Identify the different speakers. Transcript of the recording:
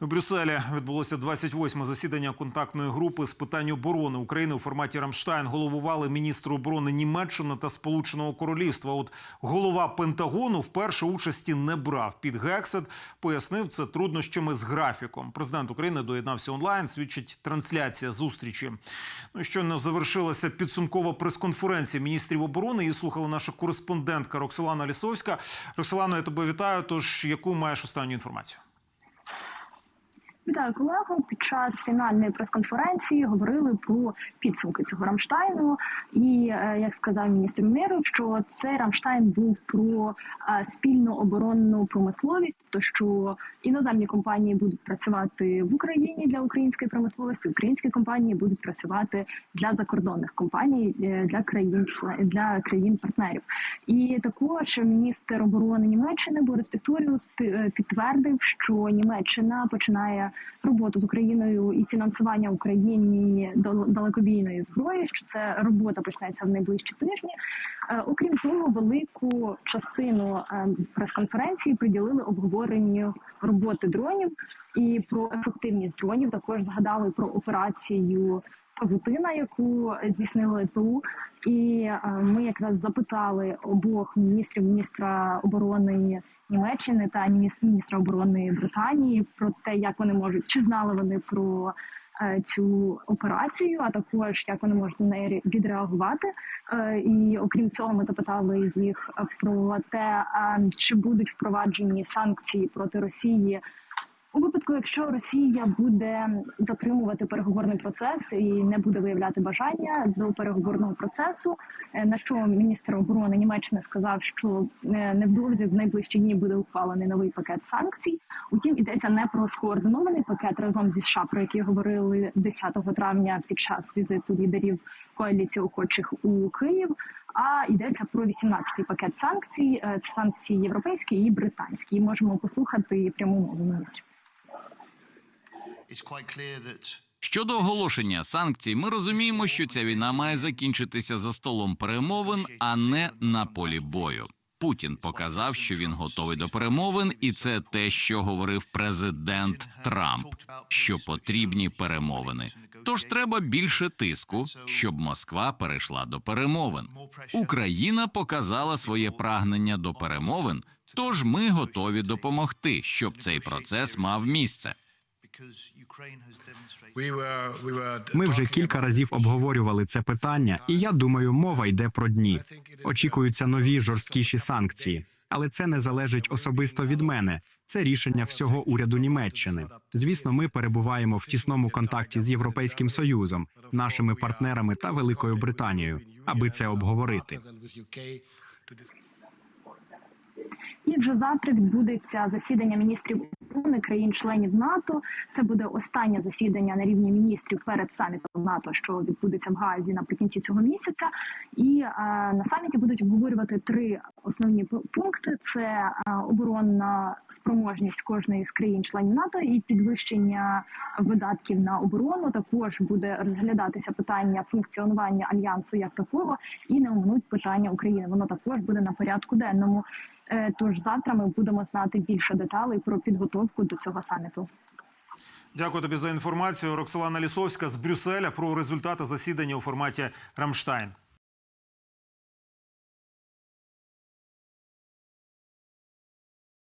Speaker 1: У Брюсселі відбулося 28-ме засідання контактної групи з питань оборони України у форматі Рамштайн. Головували міністри оборони Німеччини та Сполученого Королівства. От голова Пентагону вперше участі не брав. Під Гексет пояснив це труднощами з графіком. Президент України доєднався онлайн. Свідчить трансляція зустрічі. Ну щойно завершилася підсумкова прес-конференція міністрів оборони. Її слухала наша кореспондентка Роксолана Лісовська. Роксолано, я тебе вітаю. Тож яку маєш останню інформацію?
Speaker 2: Вітаю колего. Під час фінальної прес-конференції говорили про підсумки цього Рамштайну. І е, як сказав міністр миру, що цей Рамштайн був про е, спільну оборонну промисловість, то що іноземні компанії будуть працювати в Україні для української промисловості, українські компанії будуть працювати для закордонних компаній е, для країн для країн-партнерів. І також міністр оборони Німеччини Борис Пісторіус пі- підтвердив, що Німеччина починає роботу з Україною і фінансування Україні дал- далекобійної зброї. Що це робота почнеться в найближчі тижні. Е, Окрім того, велику частину е, прес-конференції приділили обговоренню роботи дронів і про ефективність дронів. Також згадали про операцію павутина, яку здійснило СБУ. І е, ми якраз запитали обох міністрів міністра оборони Німеччини та міністр- міністра оборони Британії про те, як вони можуть чи знали вони про е, цю операцію, а також як вони можуть на неї відреагувати. Е, І окрім цього, ми запитали їх про те, чи будуть впроваджені санкції проти Росії. У випадку, якщо Росія буде затримувати переговорний процес і не буде виявляти бажання до переговорного процесу, е, на що міністр оборони Німеччини сказав, що е, невдовзі в найближчі дні буде ухвалений новий пакет санкцій. Утім, йдеться не про скоординований пакет разом зі США, про який говорили 10 травня під час візиту лідерів коаліції охочих у Київ. А йдеться про 18-й пакет санкцій. Це санкції європейські і британські. І можемо послухати пряму мову міністрів.
Speaker 3: Щодо оголошення санкцій, ми розуміємо, що ця війна має закінчитися за столом перемовин, а не на полі бою. Путін показав, що він готовий до перемовин, і це те, що говорив президент Трамп, що потрібні перемовини. Тож треба більше тиску, щоб Москва перейшла до перемовин. Україна показала своє прагнення до перемовин, тож ми готові допомогти, щоб цей процес мав місце.
Speaker 4: Ми вже кілька разів обговорювали це питання, і я думаю, мова йде про дні. Очікуються нові жорсткіші санкції, але це не залежить особисто від мене. Це рішення всього уряду Німеччини. Звісно, ми перебуваємо в тісному контакті з Європейським Союзом, нашими партнерами та Великою Британією, аби це обговорити.
Speaker 2: І вже завтра відбудеться засідання міністрів оборони країн-членів НАТО. Це буде останнє засідання на рівні міністрів перед самітом НАТО, що відбудеться в Гаазі наприкінці цього місяця. І е, на саміті будуть обговорювати три основні пункти: це е, оборонна спроможність кожної з країн-членів НАТО і підвищення видатків на оборону. Також буде розглядатися питання функціонування альянсу як такого, і не оминуть питання України. Воно також буде на порядку денному. Е, Тож завтра ми будемо знати більше деталей про підготовку до цього саміту.
Speaker 1: Дякую тобі за інформацію. Роксолана Лісовська з Брюсселя про результати засідання у форматі Рамштайн.